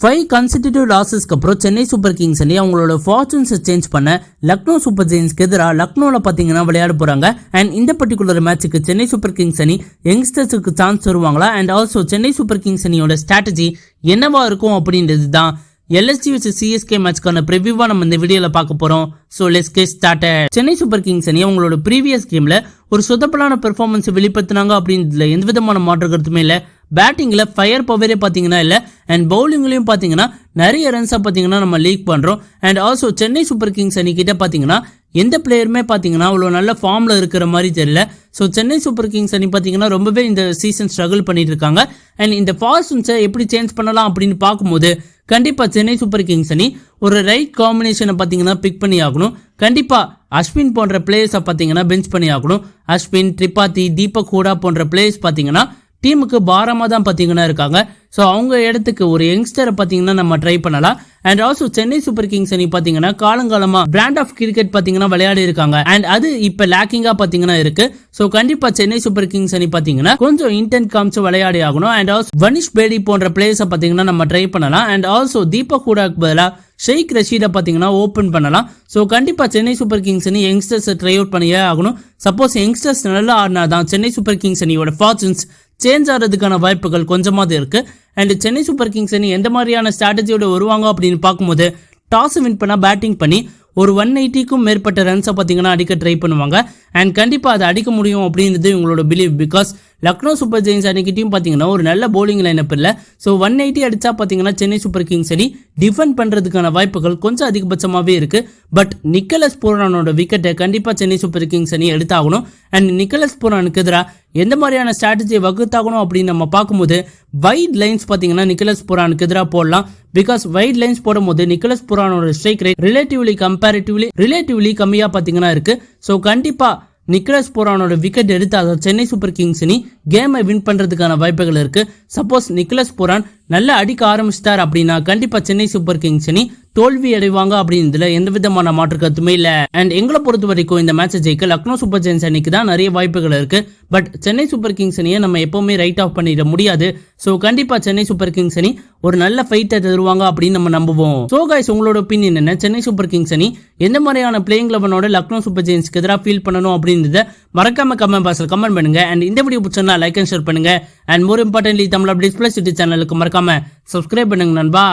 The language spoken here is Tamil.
ஃபைவ் கன்சிடியூட்டிவ் லாஸஸ்க்கு அப்புறம் சென்னை சூப்பர் கிங்ஸ் அணி அவங்களோட ஃபார்ச்சூன்ஸை சேஞ்ச் பண்ண லக்னோ சூப்பர் ஜெயின்ஸ்க்கு எதிராக லக்னோவில் பார்த்தீங்கன்னா விளையாட போகிறாங்க அண்ட் இந்த பர்டிகுலர் மேட்ச்சுக்கு சென்னை சூப்பர் கிங்ஸ் அணி யங்ஸ்டர்ஸுக்கு சான்ஸ் தருவாங்களா? And also Chennai super kings அணியோட ஸ்ட்ராட்டஜி என்னவா இருக்கும் அப்படின்றது தான் எல்எஸ்டி வச்சு சிஎஸ்கே மேட்ச்க்கான ப்ரிவியூவாக நம்ம இந்த வீடியோவில் பார்க்க போகிறோம் so let's get start Chennai super kings அணி அவங்களோட ப்ரீவியஸ் கேமில் ஒரு சொதப்பலான பெர்ஃபார்மன்ஸை வெளிப்படுத்தினாங்க அப்படின்றதுல எந்த விதமான மாற்று கருத்துமே இல்லை. பேட்டிங்கில் ஃபயர் பவரே பார்த்தீங்கன்னா இல்லை அண்ட் பவுலிங்லையும் பார்த்தீங்கன்னா நிறைய ரன்ஸாக பார்த்தீங்கன்னா நம்ம லீக் பண்ணுறோம் and also Chennai super kings அணி பார்த்தீங்கன்னா எந்த பிளேயருமே பார்த்தீங்கன்னா அவ்வளோ நல்ல ஃபார்மில் இருக்கிற மாதிரி தெரியல. ஸோ சென்னை சூப்பர் கிங்ஸ் அணி பார்த்தீங்கன்னா ரொம்பவே இந்த சீசன் ஸ்ட்ரகிள் பண்ணிட்டு இருக்காங்க. அண்ட் இந்த ஃபார்ச்சூன்ஸை எப்படி சேஞ்ச் பண்ணலாம் அப்படின்னு பார்க்கும்போது கண்டிப்பாக சென்னை சூப்பர் கிங்ஸ் அணி ஒரு ரைட் காம்பினேஷனை பார்த்தீங்கன்னா பிக் பண்ணி ஆகணும். கண்டிப்பாக அஸ்வின் போன்ற பிளேயர்ஸை பார்த்தீங்கன்னா பெஞ்ச் பண்ணி ஆகணும். அஸ்வின் திரிபாதி தீபக் ஹூடா போன்ற பிளேயர்ஸ் பார்த்தீங்கன்னா டீமுக்கு பாரமாக தான் பார்த்தீங்கன்னா இருக்காங்க. ஸோ அவங்க இடத்துக்கு ஒரு யங்ஸ்டரை பார்த்தீங்கன்னா நம்ம ட்ரை பண்ணலாம். And also Chennai super kings அணி பார்த்தீங்கன்னா காலங்காலமாக பிராண்ட் ஆஃப் கிரிக்கெட் பார்த்தீங்கன்னா விளையாடி இருக்காங்க. அண்ட் அது இப்போ லேக்கிங்காக பார்த்தீங்கன்னா இருக்கு. ஸோ கண்டிப்பாக சென்னை சூப்பர் கிங்ஸ் அணி பார்த்தீங்கன்னா கொஞ்சம் இன்டென்ட் காமிச்சு விளையாடி ஆகணும். அண்ட் ஆல்சோ வனிஷ் பேடி போன்ற பிளேயர்ஸை பார்த்தீங்கன்னா நம்ம ட்ரை பண்ணலாம். அண்ட் ஆல்சோ தீபக் ஹூடாக்கு பதிலாக ஷெய்க் ரஷீதை பார்த்தீங்கன்னா ஓப்பன் பண்ணலாம். ஸோ கண்டிப்பாக சென்னை சூப்பர் கிங்ஸ் அணி யங்ஸ்டர்ஸை ட்ரை அவுட் பண்ணியே ஆகணும். சப்போஸ் யங்ஸ்டர்ஸ் நல்லா ஆடினா தான் சென்னை சூப்பர் கிங்ஸ் அணியோட ஃபார்ச்சூன்ஸ் சேஞ்ச் ஆகிறதுக்கான வாய்ப்புகள் கொஞ்சமாவது இருக்கு. அண்ட் சென்னை சூப்பர் கிங்ஸ் அணி எந்த மாதிரியான ஸ்ட்ராட்டஜியோட வருவாங்க அப்படின்னு பார்க்கும்போது டாஸ் வின் பண்ணால் பேட்டிங் பண்ணி ஒரு ஒன் எயிட்டிக்கும் மேற்பட்ட ரன்ஸை பார்த்தீங்கன்னா அடிக்க ட்ரை பண்ணுவாங்க. அண்ட் கண்டிப்பாக அதை அடிக்க முடியும் அப்படின்றது இவங்களோட believe because Lucknow super giants அன்னைக்கிட்டையும் பார்த்தீங்கன்னா ஒரு நல்ல போலிங் லைனப் இல்லை. ஸோ ஒன் எயிட்டி அடிச்சா பார்த்தீங்கன்னா சென்னை சூப்பர் கிங்ஸ் அணி டிஃபெண்ட் பண்ணுறதுக்கான வாய்ப்புகள் கொஞ்சம் அதிகபட்சமாகவே இருக்குது பட் நிக்கலஸ் பூரானோட விக்கெட்டை கண்டிப்பாக சென்னை சூப்பர் கிங்ஸ் அணி எடுத்தாகணும். அண்ட் நிக்கலஸ் பூரானுக்கு எதிராக எந்த மாதிரியான ஸ்ட்ராட்டஜியை வகுத்தாகணும் அப்படின்னு நம்ம பார்க்கும்போது வைட் லைன்ஸ் பார்த்தீங்கன்னா நிக்கலஸ் புரானுக்கு எதிராக போடலாம். பிகாஸ் வைட் லைன்ஸ் போடும்போது Nicholas புரானோட strike rate relatively comparatively relatively கம்மியாக பார்த்தீங்கன்னா இருக்குது ஸோ கண்டிப்பாக நிக்கலஸ் புரானோட விக்கெட் எடுத்தால் சென்னை சூப்பர் கிங்ஸ் அணி கேமை வின் பண்ணுறதுக்கான வாய்ப்புகள் இருக்கு. சப்போஸ் நிக்கலஸ் புரான் நல்லா அடிக்க ஆரம்பிச்சிட்டார் அப்படின்னா கண்டிப்பாக சென்னை சூப்பர் கிங்ஸ் அணி தோல்வி அடைவாங்க அப்படின்றதுல எந்த விதமான மாற்று கருத்துமே இல்லை. அண்ட் எங்களை பொறுத்த வரைக்கும் இந்த மேட்சை ஜெயிக்க லக்னோ சூப்பர் ஜெயின்ஸ் அணிக்கு தான் நிறைய வாய்ப்புகள் இருக்கு. பட் சென்னை சூப்பர் கிங்ஸ் அணியை நம்ம எப்பவுமே ரைட் ஆஃப் பண்ணிட முடியாது. ஸோ கண்டிப்பாக சென்னை சூப்பர் கிங்ஸ் அணி ஒரு நல்ல ஃபைட்டை தருவாங்க அப்படின்னு நம்ம நம்புவோம். ஸோ கைஸ் உங்களோட ஒப்பீனியன் என்ன? சென்னை சூப்பர் கிங்ஸ் அணி எந்த மாதிரியான பிளேயிங் லெவனோட லக்னோ சூப்பர் ஜெயின்ஸ்க்கு எதிராக ஃபீல் பண்ணணும் அப்படின்றத மறக்காம கமெண்ட் பாக்ஸில் கமெண்ட் பண்ணுங்க. அண்ட் இந்த வீடியோ பிடிச்சா லைக் அண்ட் ஷேர் பண்ணுங்க. And more importantly Tamil updates plus city சேனலுக்கு மறக்காம சப்ஸ்கிரைப் பண்ணுங்க நண்பா.